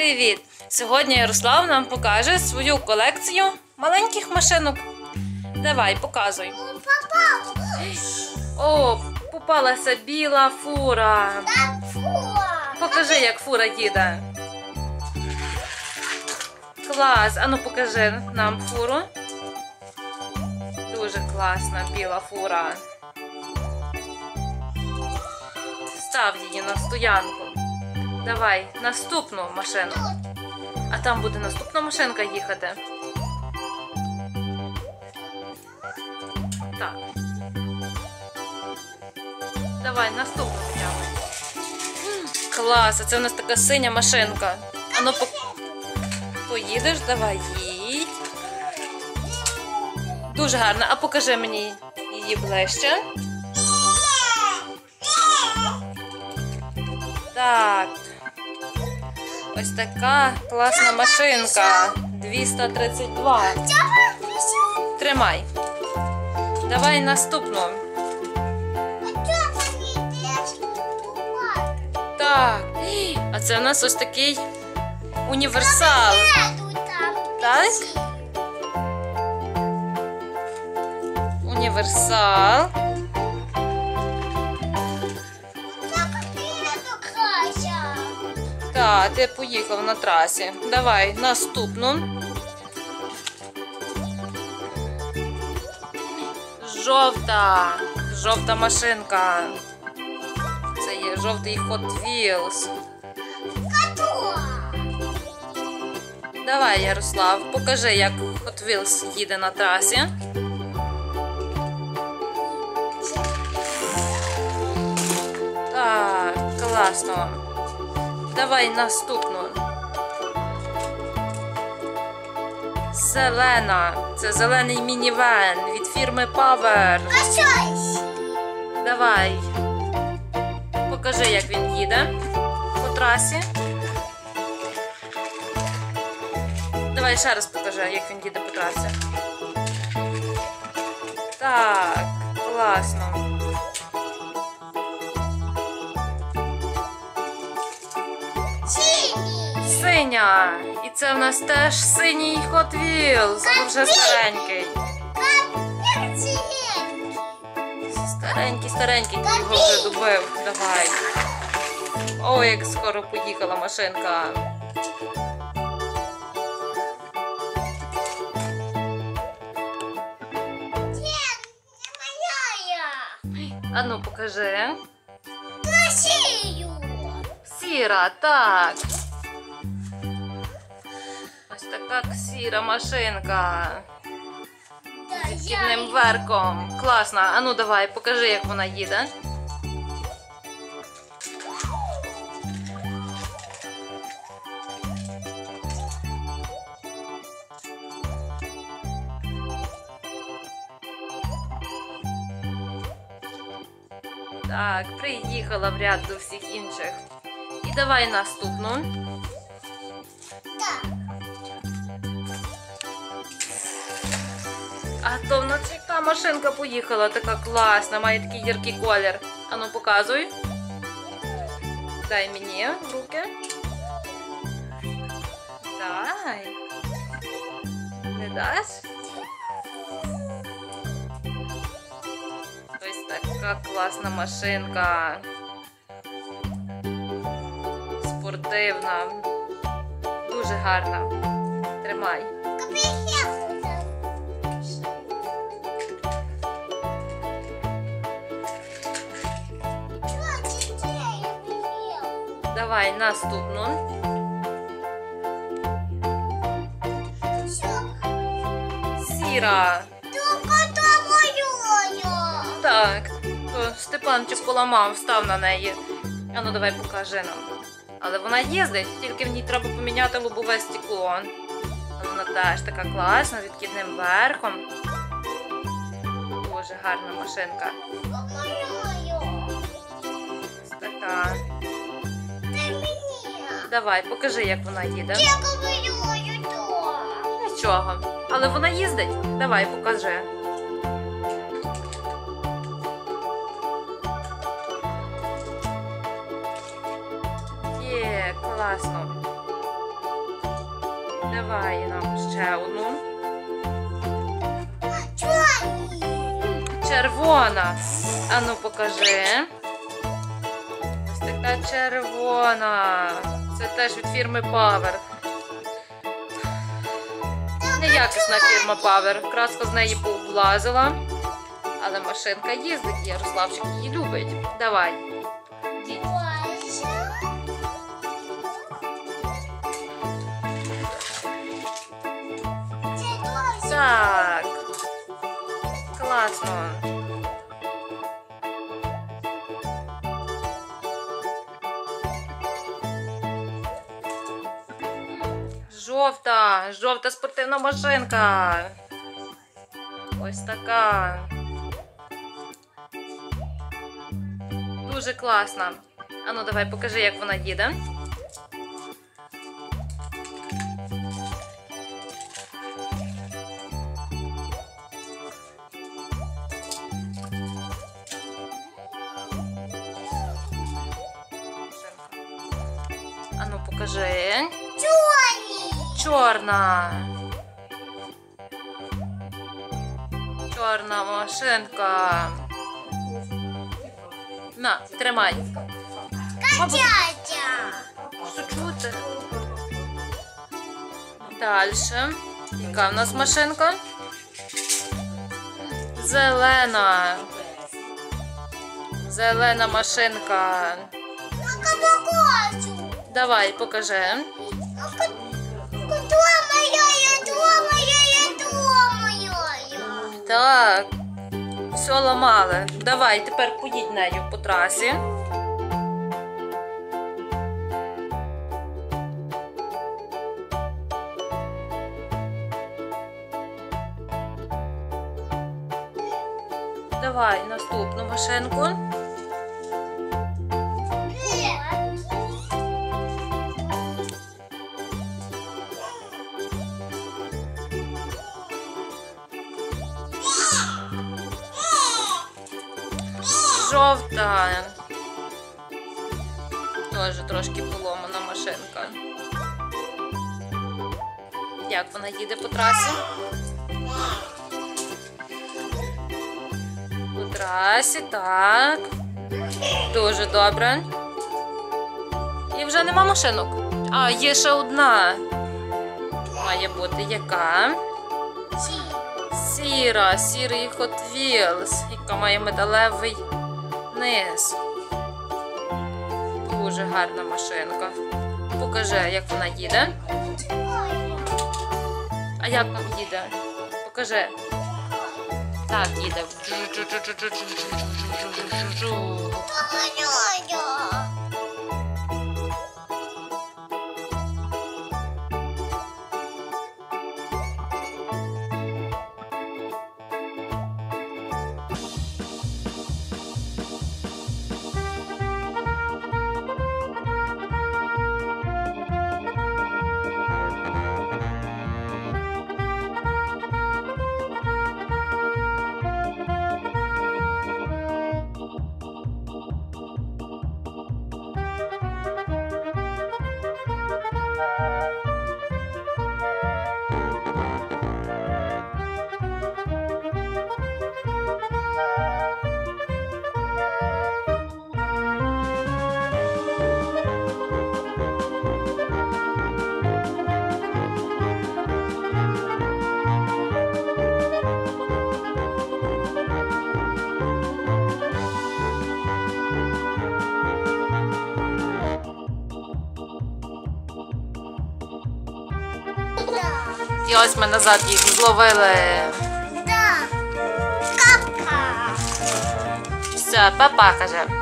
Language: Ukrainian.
Привіт! Сьогодні Ярослав нам покаже свою колекцію маленьких машинок. Давай, показуй. О, попалася біла фура. Покажи, як фура їде. Клас. Ану покажи нам фуру. Дуже класна біла фура. Став її на стоянку. Давай наступну машину. А там буде наступна машинка їхати. Так. Давай наступну прямо. Клас, а це у нас така синя машинка. Ану по... поїдеш, давай їдь. Дуже гарна. А покажи мені її ближче. Так. Ось така класна машинка. 232. Тримай. Давай наступну. Так. А це у нас ось такий універсал. Так? Універсал. Так, ти поїхав на трасі. Давай наступну. Жовта. Жовта машинка. Це є жовтий Hot Wheels. Давай, Ярослав, покажи, як Hot Wheels їде на трасі. Так, класно. Давай наступну. Зелена. Це зелений мінівен від фірми Power. Давай. Покажи, як він їде по трасі. Давай ще раз покажи, як він їде по трасі. Так, класно. Синя. І це в нас теж синій Hot Wheels, але вже старенький. Старенький, старенький, ти його вже добив. Давай. О, як скоро поїхала машинка. Ану, покажи. Сіра, так. Така сіра машинка. З верком. Класна. Ану, давай, покажи, як вона їде. Так, приїхала в ряд до всіх інших. І давай наступну. А то в нас машинка поїхала, така класна, має такий яркий колір. Ану, показуй. Дай мені руки. Дай. Не даш? Ось така класна машинка. Спортивна. Дуже гарна. Тримай. Давай наступну. Сіра. Так, то Степанчик поламав, став на неї. Ану, давай покажи нам. Але вона їздить, тільки в ній треба поміняти лобове стекло. А Вона теж така класна, з відкидним верхом. Дуже гарна машинка. Давай, покажи, як вона їде. Нічого. Але вона їздить. Давай, покажи. Є, класно. Давай нам ще одну. Червона. Ану, покажи. Ось така червона. Це теж від фірми Power. Неякісна фірма Power. Краска з неї пооблазила. Але машинка їздить, Ярославчик її любить. Давай. Боже. Так. Класно. Жовта, спортивна машинка. Ось така. Дуже класна. Ану, давай покажи, як вона їде. Ану, покажи. Чорна. Чорна машинка. На, тримай. Дядя. що чути? Дальше. Яка в нас машинка? Зелена. Зелена машинка. Покажу. Давай, покажи. Думаю, я думаю, я думаю. Так. Все ламали. Давай, тепер поїдь нею по трасі. Давай наступну машинку. Жовта. Теж трошки поломана машинка. Як вона їде по трасі? По трасі, так. Дуже добре. І вже нема машинок. А, є ще одна. Має бути яка? Сіра, сірий Hot Wheels, яка має металевий низ. Дуже гарна машинка. Покажи, як вона їде. А як їде? Покажи. Так, їде. І ось ми назад їх зловили. Да. Капка. Все, папа каже.